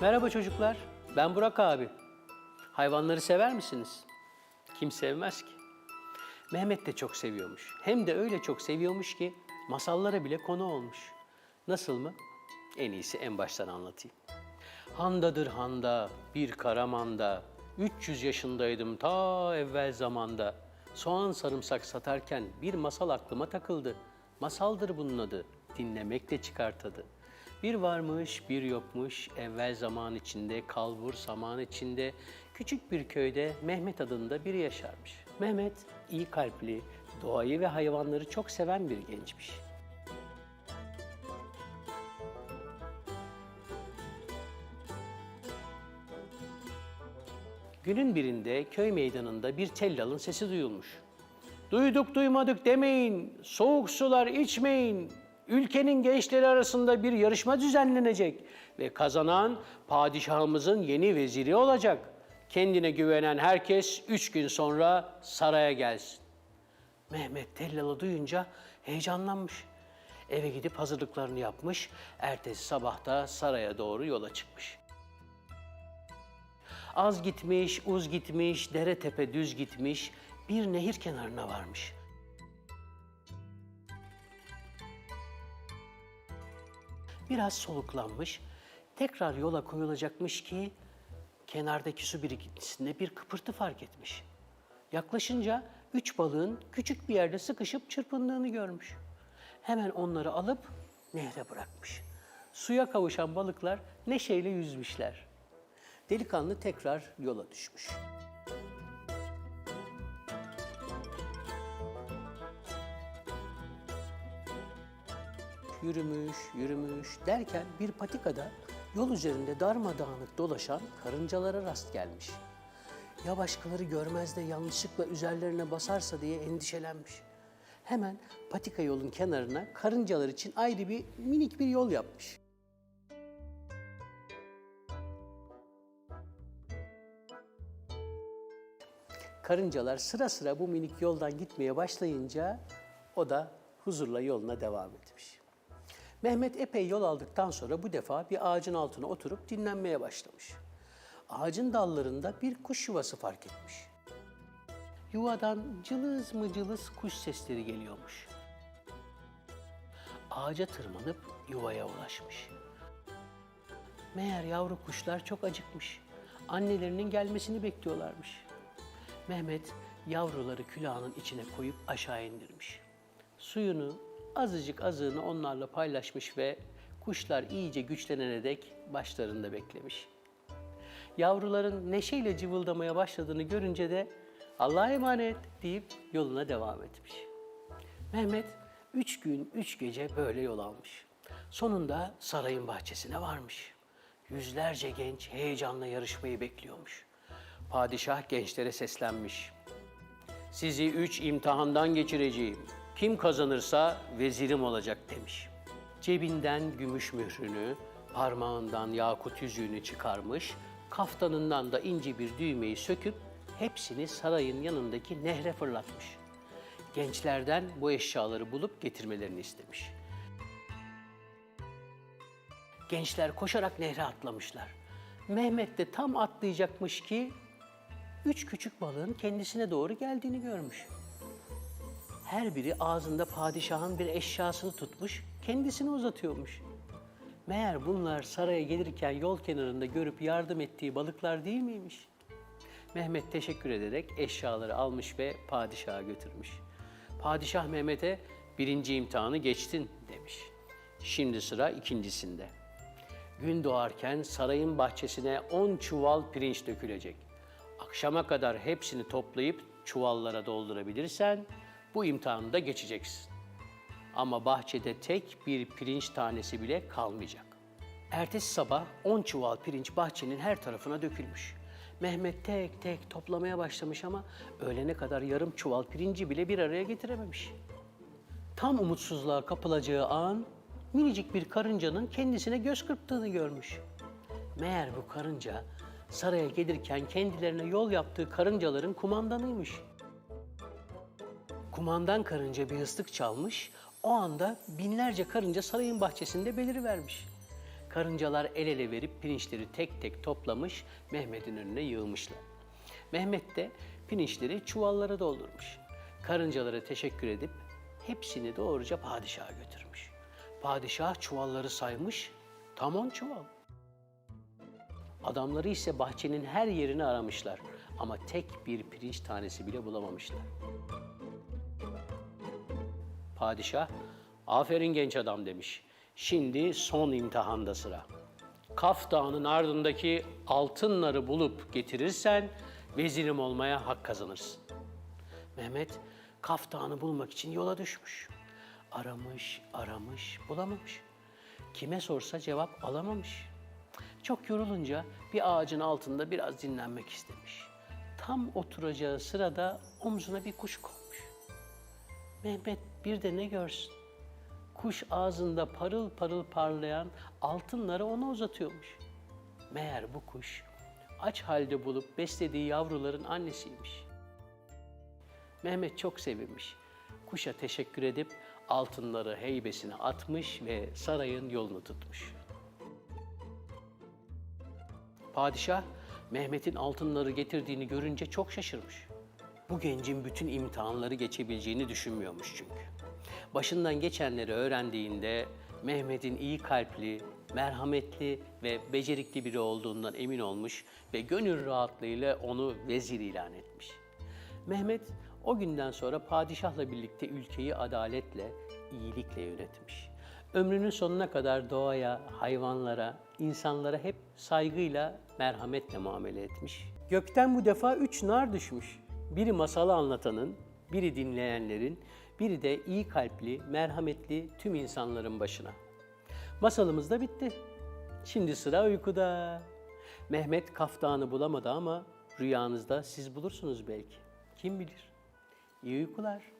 Merhaba çocuklar, ben Burak abi. Hayvanları sever misiniz? Kim sevmez ki? Mehmet de çok seviyormuş. Hem de öyle çok seviyormuş ki masallara bile konu olmuş. Nasıl mı? En iyisi en baştan anlatayım. Handadır handa, bir karamanda, 300 yaşındaydım ta evvel zamanda. Soğan sarımsak satarken bir masal aklıma takıldı. Masaldır bunun adı, dinlemek de çıkar tadı. Bir varmış, bir yokmuş, evvel zaman içinde, kalbur saman içinde, küçük bir köyde Mehmet adında biri yaşarmış. Mehmet iyi kalpli, doğayı ve hayvanları çok seven bir gençmiş. Günün birinde köy meydanında bir tellalın sesi duyulmuş. Duyduk duymadık demeyin, soğuk sular içmeyin. Ülkenin gençleri arasında bir yarışma düzenlenecek ve kazanan padişahımızın yeni veziri olacak. Kendine güvenen herkes üç gün sonra saraya gelsin. Mehmet tellalı duyunca heyecanlanmış. Eve gidip hazırlıklarını yapmış, ertesi sabahta saraya doğru yola çıkmış. Az gitmiş, uz gitmiş, dere tepe düz gitmiş, bir nehir kenarına varmış. Biraz soluklanmış, tekrar yola koyulacakmış ki kenardaki su birikintisinde bir kıpırtı fark etmiş. Yaklaşınca üç balığın küçük bir yerde sıkışıp çırpındığını görmüş. Hemen onları alıp nehre bırakmış. Suya kavuşan balıklar neşeyle yüzmüşler. Delikanlı tekrar yola düşmüş. Yürümüş, yürümüş derken bir patikada yol üzerinde darmadağınık dolaşan karıncalara rast gelmiş. Ya başkaları görmez de yanlışlıkla üzerlerine basarsa diye endişelenmiş. Hemen patika yolun kenarına karıncalar için ayrı bir minik bir yol yapmış. Karıncalar sıra sıra bu minik yoldan gitmeye başlayınca o da huzurla yoluna devam etmiş. Mehmet epey yol aldıktan sonra bu defa bir ağacın altına oturup dinlenmeye başlamış. Ağacın dallarında bir kuş yuvası fark etmiş. Yuvadan cılız mı cılız kuş sesleri geliyormuş. Ağaca tırmanıp yuvaya ulaşmış. Meğer yavru kuşlar çok acıkmış. Annelerinin gelmesini bekliyorlarmış. Mehmet yavruları külahının içine koyup aşağı indirmiş. Suyunu, azıcık azığını onlarla paylaşmış ve kuşlar iyice güçlenene dek başlarında beklemiş. Yavruların neşeyle cıvıldamaya başladığını görünce de Allah'a emanet deyip yoluna devam etmiş. Mehmet üç gün, üç gece böyle yol almış. Sonunda sarayın bahçesine varmış. Yüzlerce genç heyecanla yarışmayı bekliyormuş. Padişah gençlere seslenmiş. Sizi üç imtihandan geçireceğim. Kim kazanırsa vezirim olacak demiş. Cebinden gümüş mührünü, parmağından yakut yüzüğünü çıkarmış, kaftanından da ince bir düğmeyi söküp hepsini sarayın yanındaki nehre fırlatmış. Gençlerden bu eşyaları bulup getirmelerini istemiş. Gençler koşarak nehre atlamışlar. Mehmet de tam atlayacakmış ki üç küçük balığın kendisine doğru geldiğini görmüş. Her biri ağzında padişahın bir eşyasını tutmuş, kendisini uzatıyormuş. Meğer bunlar saraya gelirken yol kenarında görüp yardım ettiği balıklar değil miymiş? Mehmet teşekkür ederek eşyaları almış ve padişaha götürmüş. Padişah Mehmet'e birinci imtihanı geçtin demiş. Şimdi sıra ikincisinde. Gün doğarken sarayın bahçesine on çuval pirinç dökülecek. Akşama kadar hepsini toplayıp çuvallara doldurabilirsen bu imtihanı da geçeceksin. Ama bahçede tek bir pirinç tanesi bile kalmayacak. Ertesi sabah 10 çuval pirinç bahçenin her tarafına dökülmüş. Mehmet tek tek toplamaya başlamış ama öğlene kadar yarım çuval pirinci bile bir araya getirememiş. Tam umutsuzluğa kapılacağı an minicik bir karıncanın kendisine göz kırptığını görmüş. Meğer bu karınca saraya gelirken kendilerine yol yaptığı karıncaların kumandanıymış. Kumandan karınca bir ıslık çalmış, o anda binlerce karınca sarayın bahçesinde belirivermiş. Karıncalar el ele verip pirinçleri tek tek toplamış Mehmet'in önüne yığılmışlar. Mehmet de pirinçleri çuvallara doldurmuş. Karıncalara teşekkür edip hepsini doğruca padişaha götürmüş. Padişah çuvalları saymış, tam on çuval. Adamları ise bahçenin her yerini aramışlar ama tek bir pirinç tanesi bile bulamamışlar. Padişah, aferin genç adam demiş. Şimdi son imtihanda sıra. Kaf Dağı'nın ardındaki altınları bulup getirirsen vezirim olmaya hak kazanırsın. Mehmet Kaf Dağı'nı bulmak için yola düşmüş. Aramış, aramış, bulamamış. Kime sorsa cevap alamamış. Çok yorulunca bir ağacın altında biraz dinlenmek istemiş. Tam oturacağı sırada omzuna bir kuş konmuş. Mehmet bir de ne görsün? Kuş ağzında parıl parıl parlayan altınları ona uzatıyormuş. Meğer bu kuş aç halde bulup beslediği yavruların annesiymiş. Mehmet çok sevinmiş. Kuşa teşekkür edip altınları heybesine atmış ve sarayın yolunu tutmuş. Padişah Mehmet'in altınları getirdiğini görünce çok şaşırmış. Bu gencin bütün imtihanları geçebileceğini düşünmüyormuş çünkü. Başından geçenleri öğrendiğinde Mehmet'in iyi kalpli, merhametli ve becerikli biri olduğundan emin olmuş ve gönül rahatlığıyla onu vezir ilan etmiş. Mehmet o günden sonra padişahla birlikte ülkeyi adaletle, iyilikle yönetmiş. Ömrünün sonuna kadar doğaya, hayvanlara, insanlara hep saygıyla, merhametle muamele etmiş. Gökten bu defa üç nar düşmüş. Biri masalı anlatanın, biri dinleyenlerin, biri de iyi kalpli, merhametli tüm insanların başına. Masalımız da bitti. Şimdi sıra uykuda. Mehmet kaftanı bulamadı ama rüyanızda siz bulursunuz belki. Kim bilir? İyi uykular.